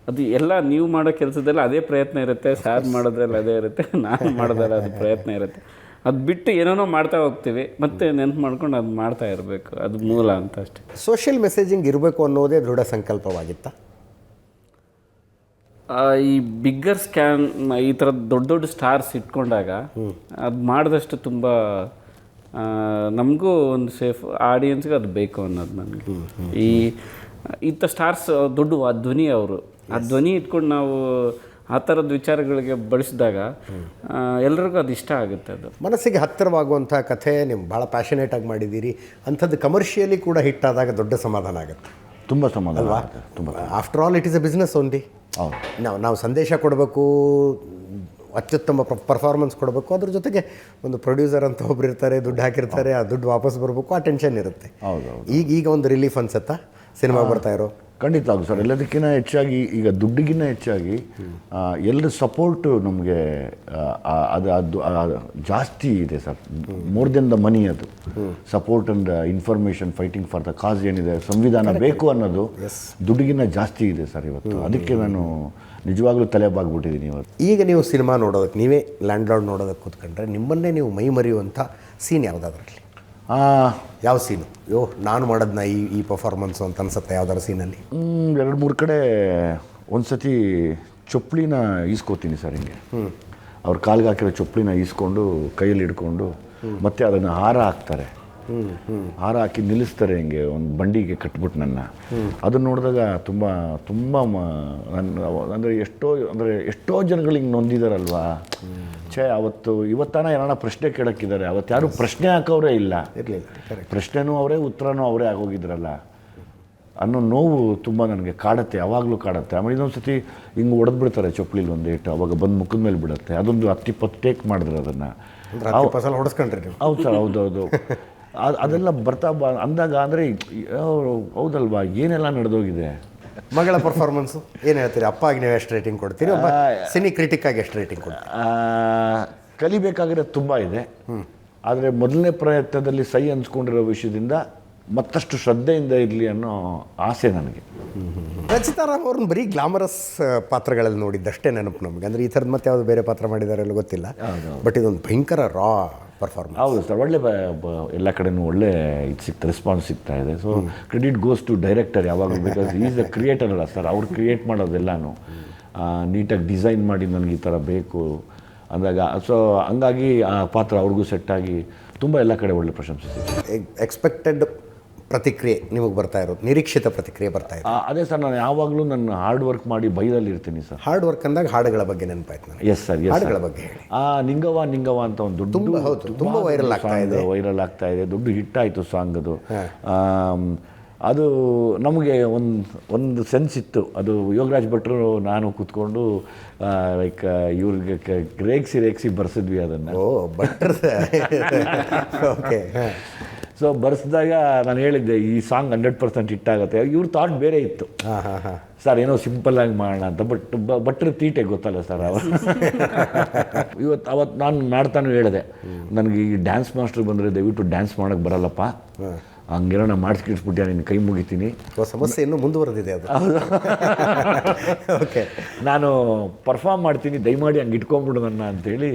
ಅದು ಎಲ್ಲ ನೀವು ಮಾಡೋ ಕೆಲಸದಲ್ಲಿ ಅದೇ ಪ್ರಯತ್ನ ಇರುತ್ತೆ ಸಾರ್ ಮಾಡೋದ್ರಲ್ಲಿ ಅದೇ ಇರುತ್ತೆ ನಾನು ಮಾಡೋದ್ರಲ್ಲಿ ಅದು ಪ್ರಯತ್ನ ಇರುತ್ತೆ. ಅದು ಬಿಟ್ಟು ಏನೇನೋ ಮಾಡ್ತಾ ಹೋಗ್ತೀವಿ ಮತ್ತೆ ನೆನ್ಪು ಮಾಡ್ಕೊಂಡು ಅದು ಮಾಡ್ತಾ ಇರಬೇಕು. ಅದು ಮೂಲ ಅಂತ ಅಷ್ಟೇ. ಸೋಷಿಯಲ್ ಮೆಸೇಜಿಂಗ್ ಇರಬೇಕು ಅನ್ನೋದೇ ದೃಢ ಸಂಕಲ್ಪವಾಗಿತ್ತ? ಈ ಬಿಗ್ಗರ್ ಸ್ಕ್ಯಾನ್ ಈ ಥರದ ದೊಡ್ಡ ದೊಡ್ಡ ಸ್ಟಾರ್ಸ್ ಇಟ್ಕೊಂಡಾಗ ಅದು ಮಾಡಿದಷ್ಟು ತುಂಬ ನಮಗೂ ಒಂದು ಸೇಫ್ ಆಡಿಯನ್ಸ್ಗೆ ಅದು ಬೇಕು ಅನ್ನೋದು ನನಗೆ. ಈ ಇಂಥ ಸ್ಟಾರ್ಸ್ ದೊಡ್ಡ ಆ ಧ್ವನಿ ಅವರು. ಆ ಧ್ವನಿ ಇಟ್ಕೊಂಡು ನಾವು ಆ ಥರದ ವಿಚಾರಗಳಿಗೆ ಬಳಸಿದಾಗ ಎಲ್ರಿಗೂ ಅದು ಇಷ್ಟ ಆಗುತ್ತೆ ಅದು. ಮನಸ್ಸಿಗೆ ಹತ್ತಿರವಾಗುವಂಥ ಕಥೆ ನೀವು ಭಾಳ ಪ್ಯಾಷನೇಟಾಗಿ ಮಾಡಿದ್ದೀರಿ ಅಂಥದ್ದು ಕಮರ್ಷಿಯಲಿ ಕೂಡ ಹಿಟ್ ಆದಾಗ ದೊಡ್ಡ ಸಮಾಧಾನ ಆಗುತ್ತೆ. ತುಂಬ ಸಮಾಧಾನ ಅಲ್ವಾ? ತುಂಬ after all it is a business only ನಾವು ನಾವು ಸಂದೇಶ ಕೊಡಬೇಕು ಅತ್ಯುತ್ತಮ ಪರ್ಫಾರ್ಮೆನ್ಸ್ ಕೊಡಬೇಕು ಅದ್ರ ಜೊತೆಗೆ ಒಂದು ಪ್ರೊಡ್ಯೂಸರ್ ಅಂತ ಒಬ್ರು ಇರ್ತಾರೆ ದುಡ್ಡು ಹಾಕಿರ್ತಾರೆ ಆ ದುಡ್ಡು ವಾಪಸ್ ಬರಬೇಕು ಆ ಟೆನ್ಷನ್ ಇರುತ್ತೆ. ಈಗ ಈಗ ಒಂದು ರಿಲೀಫ್ ಅನ್ಸತ್ತಾ? ಸಿನಿಮಾ ಬರ್ತಾ ಇರೋ? ಖಂಡಿತ ಹೌದು ಸರ್. ಎಲ್ಲದಕ್ಕಿಂತ ಹೆಚ್ಚಾಗಿ ಈಗ ದುಡ್ಡಿಗಿಂತ ಹೆಚ್ಚಾಗಿ ಎಲ್ಲರ ಸಪೋರ್ಟು ನಮಗೆ ಅದು ಅದು ಜಾಸ್ತಿ ಇದೆ sir. More than the money ಅದು. Support and information fighting for the cause ಏನಿದೆ ಸಂವಿಧಾನ ಬೇಕು ಅನ್ನೋದು ದುಡ್ಡಿಗಿಂತ ಜಾಸ್ತಿ ಇದೆ ಸರ್ ಇವತ್ತು. ಅದಕ್ಕೆ ನಾನು ನಿಜವಾಗ್ಲೂ ತಲೆ ಬಾಗ್ಬಿಟ್ಟಿದ್ದೀನಿ ಇವತ್ತು. ಈಗ ನೀವು ಸಿನಿಮಾ ನೋಡೋದಕ್ಕೆ ನೀವೇ ಲ್ಯಾಂಡ್ ಲಾರ್ಡ್ ನೋಡೋದಕ್ಕೆ ಕೂತ್ಕೊಂಡ್ರೆ ನಿಮ್ಮನ್ನೇ ನೀವು ಮೈ ಮರೆಯುವಂಥ ಸೀನ್ ಯಾವುದಾದ್ರಲ್ಲಿ? ಯಾವ ಸೀನು? ಯೋ ನಾನು ಮಾಡೋದನ್ನ ಈ ಈ ಪರ್ಫಾರ್ಮೆನ್ಸು ಅಂತ ಅನ್ಸುತ್ತೆ ಯಾವ್ದಾರು ಸೀನಲ್ಲಿ? ಎರಡು ಮೂರು ಕಡೆ ಒಂದು ಸತಿ ಚೊಪ್ಲಿನ ಈಸ್ಕೋತೀನಿ ಸರ್ ಹಿಂಗೆ. ಅವ್ರ ಕಾಲಿಗೆ ಹಾಕಿರೋ ಚೊಪ್ಲಿನ ಈಸ್ಕೊಂಡು ಕೈಯಲ್ಲಿ ಹಿಡ್ಕೊಂಡು ಮತ್ತೆ ಅದನ್ನು ಹಾರ ಹಾಕ್ತಾರೆ. ಹಾರ ಹಾಕಿ ನಿಲ್ಲಿಸ್ತಾರೆ ಹಿಂಗೆ ಒಂದು ಬಂಡಿಗೆ ಕಟ್ಬಿಟ್ಟು ನನ್ನ. ಅದನ್ನು ನೋಡಿದಾಗ ತುಂಬ ತುಂಬ ನನ್ನ ಅಂದರೆ ಎಷ್ಟೋ ಅಂದರೆ ಎಷ್ಟೋ ಜನಗಳು ಹಿಂಗೆ ನೊಂದಿದಾರಲ್ವಾ? ಛೇ ಅವತ್ತು ಇವತ್ತಾನ ಏನಾರ ಪ್ರಶ್ನೆ ಕೇಳೋಕ್ಕಿದ್ದಾರೆ. ಅವತ್ತು ಯಾರು ಪ್ರಶ್ನೆ ಹಾಕೋರೇ ಇಲ್ಲ. ಪ್ರಶ್ನೆನೂ ಅವರೇ ಉತ್ತರನೂ ಅವರೇ ಆಗೋಗಿದ್ರಲ್ಲ. ಅನ್ನೋ ನೋವು ತುಂಬ ನನಗೆ ಕಾಡತ್ತೆ ಯಾವಾಗಲೂ ಕಾಡತ್ತೆ. ಆಮೇಲೆ ಇನ್ನೊಂದು ಸತಿ ಹಿಂಗೆ ಹೊಡೆದ್ಬಿಡ್ತಾರೆ ಚಪ್ಪಲಿಲಿ ಒಂದು ಏಟು ಅವಾಗ ಬಂದು ಮುಖದ ಮೇಲೆ ಬಿಡುತ್ತೆ. ಅದೊಂದು ಹತ್ತಿಪ್ಪತ್ತು ಟೇಕ್ ಮಾಡಿದ್ರು ಅದನ್ನು. ಹೌದು ಸರ್ ಹೌದೌದು ಅದೆಲ್ಲ ಬರ್ತಾ ಬ ಅಂದಾಗ ಅಂದರೆ ಹೌದಲ್ವಾ? ಏನೆಲ್ಲ ನಡೆದೋಗಿದೆ? ಮಗಳ ಪರ್ಫಾರ್ಮೆನ್ಸು ಏನು ಹೇಳ್ತೀರಿ? ಅಪ್ಪ ಆಗಿ ನೀವು ಎಷ್ಟು ರೇಟಿಂಗ್ ಕೊಡ್ತೀರಿ? ಒಬ್ಬ ಸಿನಿ ಕ್ರಿಟಿಕ್ ಆಗಿ ಎಷ್ಟು ರೇಟಿಂಗ್ ಕೊಡ್ತೀರಿ? ಕಲಿಬೇಕಾಗಿರೋದು ತುಂಬ ಇದೆ. ಆದರೆ ಮೊದಲನೇ ಪ್ರಯತ್ನದಲ್ಲಿ ಸೈ ಅನ್ಸ್ಕೊಂಡಿರೋ ವಿಷಯದಿಂದ ಮತ್ತಷ್ಟು ಶ್ರದ್ಧೆಯಿಂದ ಇರಲಿ ಅನ್ನೋ ಆಸೆ ನನಗೆ. ರಚಿತಾ ರಾಮ್ ಅವ್ರನ್ನ ಬರೀ ಗ್ಲಾಮರಸ್ ಪಾತ್ರಗಳಲ್ಲಿ ನೋಡಿದ್ದಷ್ಟೇ ನೆನಪು ನಮಗೆ. ಅಂದರೆ ಈ ಥರದ್ದು ಮತ್ತೆ ಯಾವುದು ಬೇರೆ ಪಾತ್ರ ಮಾಡಿದ್ದಾರೆ ಎಲ್ಲ ಗೊತ್ತಿಲ್ಲ ಬಟ್ ಇದೊಂದು ಭಯಂಕರ ರಾ ಪರ್ಫಾರ್ಮೆನ್ಸ್ ಹೌದು ಸರ್ ಒಳ್ಳೆ ಎಲ್ಲ ಕಡೆನೂ ಒಳ್ಳೆ ಇದು ಸಿಗ್ತಾ ರೆಸ್ಪಾನ್ಸ್ ಸಿಗ್ತಾ ಇದೆ. So credit goes to director ಯಾವಾಗಲೂ ಬಿಕಾಸ್ ಈಸ್ ಅ ಕ್ರಿಯೇಟರ್ ಅಲ್ಲ ಸರ್ ಅವ್ರು ಕ್ರಿಯೇಟ್ ಮಾಡೋದೆಲ್ಲಾನು. ನೀಟಾಗಿ ಡಿಸೈನ್ ಮಾಡಿ ನನಗೆ ಈ ಥರ ಬೇಕು ಅಂದಾಗ ಸೊ ಹಂಗಾಗಿ ಆ ಪಾತ್ರ ಅವ್ರಿಗೂ ಸೆಟ್ಟಾಗಿ ತುಂಬ ಎಲ್ಲ ಕಡೆ ಒಳ್ಳೆ ಪ್ರಶಂಸೆ ಸಿಗ್ತದೆ. ಎಕ್ಸ್ಪೆಕ್ಟೆಡ್ ಪ್ರತಿಕ್ರಿಯೆ ನಿಮಗೆ ಬರ್ತಾ ಇರೋದು ನಿರೀಕ್ಷಿತ ಪ್ರತಿಕ್ರಿಯೆ ಬರ್ತಾ ಇದೆ ಅದೇ ಸರ್ ನಾನು ಯಾವಾಗಲೂ ನನ್ನ ಹಾರ್ಡ್ ವರ್ಕ್ ಮಾಡಿ ಬೈದಲ್ಲಿ ಇರ್ತೀನಿ ಸರ್. ಹಾರ್ಡ್ ವರ್ಕ್ ಅಂದಾಗ ಹಾಡುಗಳ ಬಗ್ಗೆ ನೆನಪಾಯ್ತು ನನಗೆ. ಎಸ್ ಸರ್ ಎಸ್ ಹಾಡುಗಳ ಬಗ್ಗೆ ಹೇಳಿ. ಆ ನಿಂಗವ ನಿಂಗವ ಅಂತ ಒಂದು ದೊಡ್ಡ ತುಂಬ ಹೌದು, ತುಂಬ ವೈರಲ್ ಆಗ್ತಾ ಇದೆ. ವೈರಲ್ ಆಗ್ತಾ ಇದೆ ದೊಡ್ಡ ಹಿಟ್ ಆಯಿತು ಸಾಂಗ್ ಅದು. ಅದು ನಮಗೆ ಒಂದು ಒಂದು ಸೆನ್ಸ್ ಇತ್ತು. ಅದು ಯೋಗರಾಜ್ ಭಟ್ರು ನಾನು ಕೂತ್ಕೊಂಡು ಲೈಕ್ ಇವ್ರಿಗೆ ರೇಗ್ಸಿ ರೇಗ್ಸಿ ಬರ್ಸಿದ್ವಿ ಅದನ್ನು. ಓ ಭಟ್ರ ಓಕೆ ಸೊ ಬರ್ಸಿದಾಗ ನಾನು ಹೇಳಿದ್ದೆ ಈ ಸಾಂಗ್ ಹಂಡ್ರೆಡ್ ಪರ್ಸೆಂಟ್ ಹಿಟ್ ಆಗುತ್ತೆ. ಇವ್ರ ಥಾಟ್ ಬೇರೆ ಇತ್ತು. ಹಾಂ ಹಾಂ ಹಾಂ. ಸರ್ ಏನೋ ಸಿಂಪಲ್ ಆಗಿ ಮಾಡೋಣ ಅಂತ ಬಟ್ ಭಟ್ರ ತೀಟೆ ಗೊತ್ತಲ್ಲ ಸರ್ ಅವರು? ಇವತ್ತು ಅವತ್ತು ನಾನು ಮಾಡ್ತಾನು ಹೇಳಿದೆ. ನನಗೆ ಈ ಡ್ಯಾನ್ಸ್ ಮಾಸ್ಟರ್ ಬಂದರೆ ದಯವಿಟ್ಟು ಡ್ಯಾನ್ಸ್ ಮಾಡೋಕ್ಕೆ ಬರಲ್ಲಪ್ಪ. ಹಂಗೇನೋ ನಾನು ಮಾಡಿಸ್ಕಿಟ್ಬಿಟ್ಟೆ ನಿನ್ನ ಕೈ ಮುಗಿತೀನಿ. ಸಮಸ್ಯೆ ಇನ್ನೂ ಮುಂದುವರೆದಿದೆ ಅದು. ಓಕೆ ನಾನು ಪರ್ಫಾರ್ಮ್ ಮಾಡ್ತೀನಿ ದಯಮಾಡಿ ಹಂಗೆ ಇಟ್ಕೊಂಬಿಡು ನನ್ನ ಅಂತೇಳಿ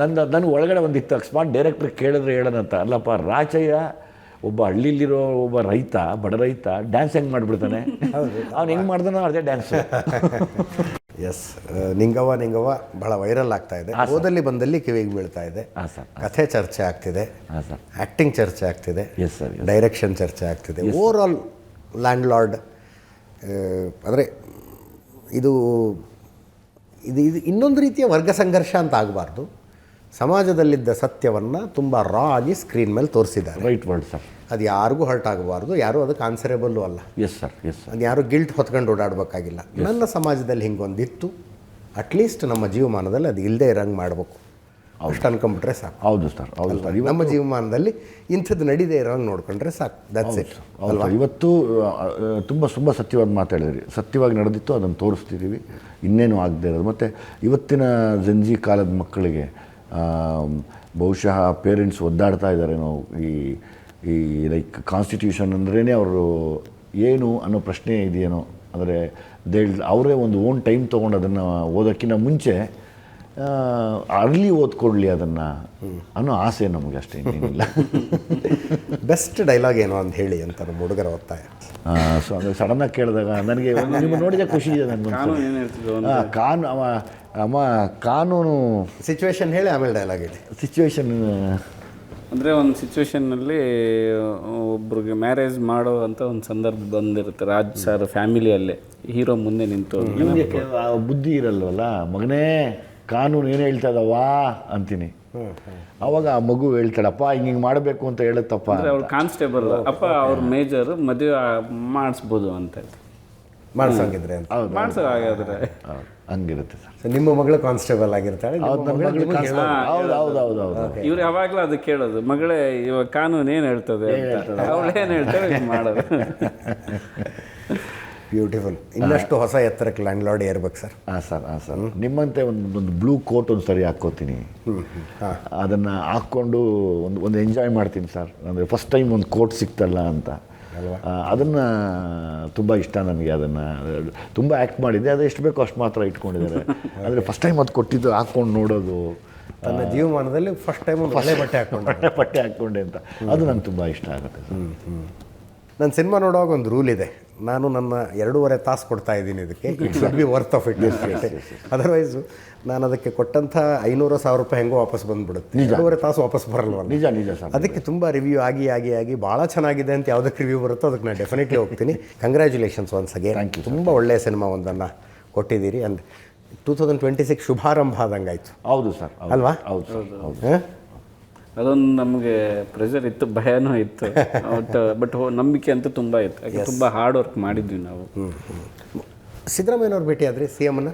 ನನ್ನ ನನಗೆ ಒಳಗಡೆ ಒಂದಿತ್ತು ಅಕಸ್ಮಾತ್ ಡೈರೆಕ್ಟ್ರ್ ಕೇಳಿದ್ರೆ ಹೇಳೋಣಂತ ಅಲ್ಲಪ್ಪ ರಾಚಯ್ಯ ಒಬ್ಬ ಹಳ್ಳಿಲಿರೋ ಒಬ್ಬ ರೈತ ಬಡ ರೈತ ಡ್ಯಾನ್ಸ್ ಹೆಂಗೆ ಮಾಡಿಬಿಡ್ತಾನೆ ಅವ್ನು ಹೆಂಗೆ ಮಾಡ್ದಾನೋ ಅದೇ ಡ್ಯಾನ್ಸ್ ಎಸ್ ನಿಂಗವ್ವ ನಿಂಗವ್ವ ಬಹಳ ವೈರಲ್ ಆಗ್ತಾ ಇದೆ. ಓದಲ್ಲಿ ಬಂದಲ್ಲಿ ಕಿವಿಗೆ ಬೀಳ್ತಾ ಇದೆ. ಕಥೆ ಚರ್ಚೆ ಆಗ್ತಿದೆ. ಆ್ಯಕ್ಟಿಂಗ್ ಚರ್ಚೆ ಆಗ್ತಿದೆ. ಎಸ್ ಸರ್ ಡೈರೆಕ್ಷನ್ ಚರ್ಚೆ ಆಗ್ತಿದೆ. ಓವರ್ ಆಲ್ ಲ್ಯಾಂಡ್ ಲಾರ್ಡ್ ಅಂದರೆ ಇದು ಇದು ಇದು ಇನ್ನೊಂದು ರೀತಿಯ ವರ್ಗ ಸಂಘರ್ಷ ಅಂತ ಆಗಬಾರ್ದು. ಸಮಾಜದಲ್ಲಿದ್ದ ಸತ್ಯವನ್ನು ತುಂಬ ರಾ ಆಗಿ ಸ್ಕ್ರೀನ್ ಮೇಲೆ ತೋರಿಸಿದ್ದಾರೆ. ರೈಟ್ ವರ್ಡ್ ಸರ್ ಅದು ಯಾರಿಗೂ ಹರ್ಟ್ ಆಗಬಾರ್ದು ಯಾರೂ ಅದಕ್ಕೆ ಆನ್ಸರೇಬಲ್ಲು ಅಲ್ಲ. ಎಸ್ ಸರ್ ಎಸ್ ಸರ್ ಅದು ಯಾರು ಗಿಲ್ಟ್ ಹೊತ್ಕೊಂಡು ಓಡಾಡಬೇಕಾಗಿಲ್ಲ. ನನ್ನ ಸಮಾಜದಲ್ಲಿ ಹಿಂಗೊಂದಿತ್ತು. ಅಟ್ಲೀಸ್ಟ್ ನಮ್ಮ ಜೀವಮಾನದಲ್ಲಿ ಅದು ಇಲ್ಲದೆ ಇರಂಗೆ ಮಾಡಬೇಕು. ಅಷ್ಟು ಅನ್ಕೊಂಬಿಟ್ರೆ ಸಾಕು. ಹೌದು ಸರ್ ಹೌದು ಸರ್ ನಮ್ಮ ಜೀವಮಾನದಲ್ಲಿ ಇಂಥದ್ದು ನಡೀದೇ ಇರೋಂಗೆ ನೋಡ್ಕೊಂಡ್ರೆ ಸಾಕು. ದಟ್ಸ್ ಇಟ್ ಅಲ್ವಾ? ಇವತ್ತು ತುಂಬ ತುಂಬ ಸತ್ಯವಾದ ಮಾತಾಡಿದ್ರಿ ಸತ್ಯವಾಗಿ ನಡೆದಿತ್ತು ಅದನ್ನು ತೋರಿಸ್ತಿದ್ದೀವಿ ಇನ್ನೇನು ಆಗದೆ ಇರೋದು. ಮತ್ತು ಇವತ್ತಿನ ಜಂಜಿ ಕಾಲದ ಮಕ್ಕಳಿಗೆ ಬಹುಶಃ ಪೇರೆಂಟ್ಸ್ ಒದ್ದಾಡ್ತಾ ಇದ್ದಾರೇನೋ ಈ ಈ ಲೈಕ್ ಕಾನ್ಸ್ಟಿಟ್ಯೂಷನ್ ಅಂದ್ರೇ ಅವರು ಏನು ಅನ್ನೋ ಪ್ರಶ್ನೆ ಇದೆಯೇನೋ. ಅಂದರೆ ದೇ ಅವರೇ ಒಂದು ಓನ್ ಟೈಮ್ ತೊಗೊಂಡು ಅದನ್ನು ಓದೋಕ್ಕಿಂತ ಮುಂಚೆ ಅರ್ಲಿ ಓದ್ಕೊಡ್ಲಿ ಅದನ್ನು ಅನ್ನೋ ಆಸೆ ನಮಗೆ ಅಷ್ಟೇ ಇನ್ನೇನಿಲ್ಲ. ಬೆಸ್ಟ್ ಡೈಲಾಗ್ ಏನು ಅಂತ ಹೇಳಿ ಅಂತ ನಮ್ಮ ಹುಡುಗರ ಒತ್ತಾಯ. ಸೊ ಅಂದರೆ ಸಡನ್ನಾಗಿ ಕೇಳಿದಾಗ ನನಗೆ ಒಂದು ನಿಮ್ಮ ನೋಡಿದ ಖುಷಿ ಇದೆ ನನಗೆ ಕಾನು ಅವ ಅಮ್ಮ ಕಾನೂನು ಸಿಚುವೇಶನ್ ಹೇಳಿ ಆಮೇಲೆ ಡೈಲಾಗ್ ಇದೆ ಸಿಚುವೇಶನ್ ಅಂದರೆ ಒಂದು ಸಿಚುವೇಶನ್ನಲ್ಲಿ ಒಬ್ರಿಗೆ ಮ್ಯಾರೇಜ್ ಮಾಡೋ ಅಂತ ಒಂದು ಸಂದರ್ಭ ಬಂದಿರುತ್ತೆ. ರಾಜ್ ಸರ್ ಫ್ಯಾಮಿಲಿಯಲ್ಲೇ ಹೀರೋ ಮುಂದೆ ನಿಂತು ಬುದ್ಧಿ ಇರಲ್ವಲ್ಲ? ಮಗನೇ ಕಾನೂನು ಏನು ಹೇಳ್ತಾ ಇದ್ದಾವಾ ಅಂತೀನಿ ಅವಾಗ ಆ ಮಗು ಹೇಳ್ತಾಳಪ್ಪ ಹಿಂಗೆ ಹಿಂಗೆ ಮಾಡಬೇಕು ಅಂತ ಹೇಳುತ್ತಪ್ಪ ಅಂದರೆ ಅವ್ರು ಕಾನ್ಸ್ಟೇಬಲ್. ಅಪ್ಪ ಅವ್ರ ಮೇಜರ್ ಮದುವೆ ಮಾಡಿಸ್ಬೋದು ಅಂತ ಮಾಡ್ಸಂಗಿದ್ರೆ ಅಂತ. ಮಾಡಿಸೋ ಹಾಗಾದ್ರೆ. ಹಂಗಿರುತ್ತೆ ಸರ್. ನಿಮ್ಮ ಮಗಳು ಕಾನ್ಸ್ಟೇಬಲ್ ಆಗಿರ್ತಾಳೆ ನಿಮ್ಮ ಹೌದು. ಹೌದು ಹೌದು ಹೌದು ಇವ್ರು ಯಾವಾಗಲೂ ಅದು ಕೇಳೋದು ಮಗಳೇ ಇವಾಗ ಕಾನೂನು ಏನು ಹೇಳ್ತದೆ ಅಂತ. ಅವಳು ಏನು ಮಾಡೋದು. ಬ್ಯೂಟಿಫುಲ್ ಇನ್ನಷ್ಟು ಹೊಸ ಎತ್ತರಕ್ಕೆ ಲ್ಯಾಂಡ್ ಲಾರ್ಡ್ ಏರ್ಬೇಕು ಸರ್. ಹಾಂ ಸರ್ ಹಾಂ ಸರ್. ನಿಮ್ಮಂತೆ ಒಂದು ಒಂದು ಬ್ಲೂ ಕೋಟ್ ಒಂದು ಸರಿ ಹಾಕ್ಕೋತೀನಿ. ಅದನ್ನು ಹಾಕ್ಕೊಂಡು ಒಂದು ಒಂದು ಎಂಜಾಯ್ ಮಾಡ್ತೀನಿ ಸರ್. ಅಂದರೆ ಫಸ್ಟ್ ಟೈಮ್ ಒಂದು ಕೋಟ್ ಸಿಕ್ತಲ್ಲ ಅಂತ. ಅದನ್ನು ತುಂಬ ಇಷ್ಟ ನನಗೆ ಅದನ್ನು. ತುಂಬ ಆ್ಯಕ್ಟ್ ಮಾಡಿದ್ದೆ. ಅದು ಎಷ್ಟು ಬೇಕೋ ಅಷ್ಟು ಮಾತ್ರ ಇಟ್ಕೊಂಡಿದ್ದಾರೆ. ಆದರೆ ಫಸ್ಟ್ ಟೈಮ್ ಅದು ಕೊಟ್ಟಿದ್ದು ಹಾಕ್ಕೊಂಡು ನೋಡೋದು. ತನ್ನ ಜೀವಮಾನದಲ್ಲಿ ಫಸ್ಟ್ ಟೈಮ್ ಒಳ್ಳೆ ಬಟ್ಟೆ ಹಾಕೊಂಡು ಬಟ್ಟೆ ಬಟ್ಟೆ ಹಾಕ್ಕೊಂಡೆ ಅಂತ. ಅದು ನಂಗೆ ತುಂಬ ಇಷ್ಟ ಆಗುತ್ತೆ ನನ್ನ ಸಿನಿಮಾ ನೋಡುವಾಗ ಒಂದು ರೂಲ್ ಇದೆ. ನಾನು ನನ್ನ ಎರಡೂವರೆ ತಾಸು ಕೊಡ್ತಾ ಇದ್ದೀನಿ ಇದಕ್ಕೆ. It should be worth of it otherwise ನಾನು ಅದಕ್ಕೆ ಕೊಟ್ಟಂಥ ಐನೂರು ಸಾವಿರ ರೂಪಾಯಿ ಹೆಂಗೋ ವಾಪಸ್ ಬಂದ್ಬಿಡುತ್ತೆ. ಎರಡೂವರೆ ತಾಸು ವಾಪಸ್ ಬರಲ್ವಲ್ಲ? ನಿಜ ನಿಜ ಸರ್ ಅದಕ್ಕೆ ತುಂಬ ರಿವ್ಯೂ ಆಗಿ ಆಗಿ ಆಗಿ ಭಾಳ ಚೆನ್ನಾಗಿದೆ ಅಂತ ಯಾವುದಕ್ಕೆ ರಿವ್ಯೂ ಬರುತ್ತೋ ಅದಕ್ಕೆ ನಾನು ಡೆಫಿನೆಟ್ಲಿ ಹೋಗ್ತೀನಿ. ಕಂಗ್ರ್ಯಾಚುಲೇಷನ್ಸ್ ಒನ್ಸ್ ಅಗೇನ್ ತುಂಬ ಒಳ್ಳೆಯ ಸಿನಿಮಾ ಒಂದನ್ನು ಕೊಟ್ಟಿದ್ದೀರಿ. ಅಂದ್ರೆ ಟೂ ತೌಸಂಡ್ ಟ್ವೆಂಟಿ ಸಿಕ್ಸ್ ಶುಭಾರಂಭ ಆದಂಗೆ ಆಯಿತು ಹೌದು ಸರ್ ಹೌದು. ಅಲ್ವಾ? ಹೌದು ಸರ್ ಹೌದು ಹಾಂ? ಅದೊಂದು ನಮಗೆ ಪ್ರೆಷರ್ ಇತ್ತು ಭಯನೂ ಇತ್ತು. ಬಟ್ ಬಟ್ ನಂಬಿಕೆ ಅಂತೂ ತುಂಬ ಇತ್ತು. ತುಂಬ ಹಾರ್ಡ್ ವರ್ಕ್ ಮಾಡಿದ್ವಿ ನಾವು. ಸಿದ್ದರಾಮಯ್ಯನವ್ರು ಭೇಟಿ ಆದ್ರಿ ಸಿ ಎಮ್ನ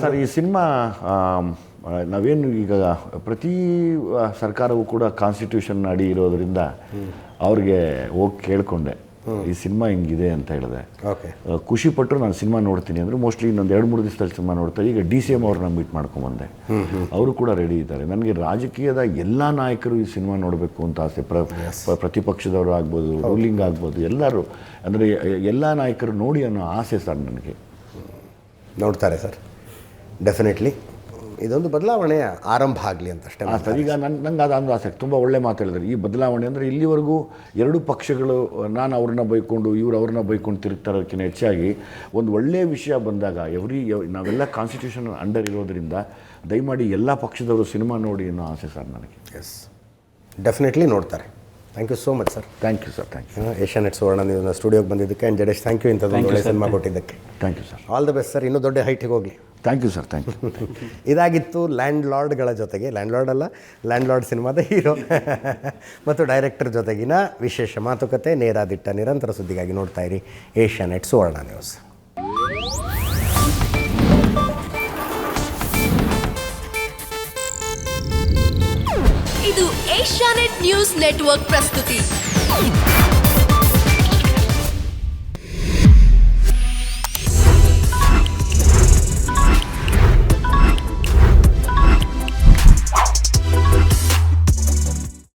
ಸರ್ ಈ ಸಿನಿಮಾ ನಾವೇನು ಈಗ ಪ್ರತಿ ಸರ್ಕಾರವೂ ಕೂಡ ಕಾನ್ಸ್ಟಿಟ್ಯೂಷನ್ ಅಡಿ ಇರೋದ್ರಿಂದ ಅವ್ರಿಗೆ ಹೋಗಿ ಕೇಳಿಕೊಂಡೆ. ಈ ಸಿನಿಮಾ ಹಿಂಗಿದೆ ಅಂತ ಹೇಳಿದೆ. ಖುಷಿ ಪಟ್ಟರು ನಾನು ಸಿನಿಮಾ ನೋಡ್ತೀನಿ ಅಂದ್ರೆ ಮೋಸ್ಟ್ಲಿ ಇನ್ನೊಂದು ಎರಡು ಮೂರು ದಿವಸದಲ್ಲಿ ಸಿನಿಮಾ ನೋಡ್ತಾರೆ. ಈಗ ಡಿ ಸಿ ಎಂ ಅವ್ರನ್ನ ಮೀಟ್ ಮಾಡ್ಕೊಂಬಂದೆ ಅವರು ಕೂಡ ರೆಡಿ ಇದ್ದಾರೆ. ನನಗೆ ರಾಜಕೀಯದ ಎಲ್ಲ ನಾಯಕರು ಈ ಸಿನಿಮಾ ನೋಡಬೇಕು ಅಂತ ಆಸೆ. ಪ್ರ- ಪ್ರತಿಪಕ್ಷದವರು ಆಗ್ಬೋದು ರೂಲಿಂಗ್ ಆಗ್ಬೋದು ಎಲ್ಲರೂ. ಅಂದರೆ ಎಲ್ಲ ನಾಯಕರು ನೋಡಿ ಅನ್ನೋ ಆಸೆ ಸರ್ ನನಗೆ. ನೋಡ್ತಾರೆ ಸರ್. ಡೆಫಿನೆಟ್ಲಿ ಇದೊಂದು ಬದಲಾವಣೆಯ ಆರಂಭ ಆಗಲಿ ಅಂತ ಅಷ್ಟೇ ಸರ್ ಈಗ ನನ್ನ ನಂಗೆ ಅದೊಂದು ಆಸೆ ತುಂಬ ಒಳ್ಳೆ ಮಾತು ಹೇಳಿದ್ರು. ಈ ಬದಲಾವಣೆ ಅಂದರೆ ಇಲ್ಲಿವರೆಗೂ ಎರಡು ಪಕ್ಷಗಳು ನಾನು ಅವ್ರನ್ನ ಬೈಕೊಂಡು ಇವ್ರು ಅವ್ರನ್ನ ಬೈಕೊಂಡು ತಿರುಗ್ತಾರೋದಕ್ಕಿಂತ ಹೆಚ್ಚಾಗಿ ಒಂದು ಒಳ್ಳೆಯ ವಿಷಯ ಬಂದಾಗ ಎವ್ರಿ ನಾವೆಲ್ಲ ಕಾನ್ಸ್ಟಿಟ್ಯೂಷನ್ ಅಂಡರ್ ಇರೋದರಿಂದ ದಯಮಾಡಿ ಎಲ್ಲ ಪಕ್ಷದವರು ಸಿನಿಮಾ ನೋಡಿ ಅನ್ನೋ ಆಸೆ ಸರ್ ನನಗೆ. ಎಸ್ ಡೆಫಿನೆಟ್ಲಿ ನೋಡ್ತಾರೆ. Thank you so much sir thank you sir thank you Asianet Suvarna ನೀವು ಸ್ಟುಡಿಯೋಗೆ ಬಂದಿದ್ದಕ್ಕೆ ಆ್ಯಂಡ್ ಜಡೇಶ್ ಥ್ಯಾಂಕ್ ಯು ಇಂಥದ್ದು ಒಳ್ಳೆ ಸಿನಿಮಾ ಕೊಟ್ಟಿದ್ದಕ್ಕೆ. Thank you sir all the best sir ಇನ್ನೂ ದೊಡ್ಡ ಹೈಟಿಗೆ ಹೋಗಲಿ. Thank you sir thank you ಇದಾಗಿತ್ತು ಲ್ಯಾಂಡ್ ಲಾರ್ಡ್ಗಳ ಜೊತೆಗೆ ಲ್ಯಾಂಡ್ ಲಾರ್ಡ್ ಅಲ್ಲ ಲ್ಯಾಂಡ್ ಲಾರ್ಡ್ ಸಿನಿಮಾದ ಹೀರೋ. ಮತ್ತು ಡೈರೆಕ್ಟರ್ ಜೊತೆಗಿನ ವಿಶೇಷ ಮಾತುಕತೆ ನೇರಾದಿಟ್ಟ ನಿರಂತರ ಸುದ್ದಿಗಾಗಿ ನೋಡ್ತಾ ಇರಿ ಏಷ್ಯಾ ನೆಟ್ ಸುವರ್ಣ ನ್ಯೂಸ್. ಇದು ಏಷ್ಯಾನೆಟ್ ನ್ಯೂಸ್ ನೆಟ್ವರ್ಕ್ ಪ್ರಸ್ತುತಿ.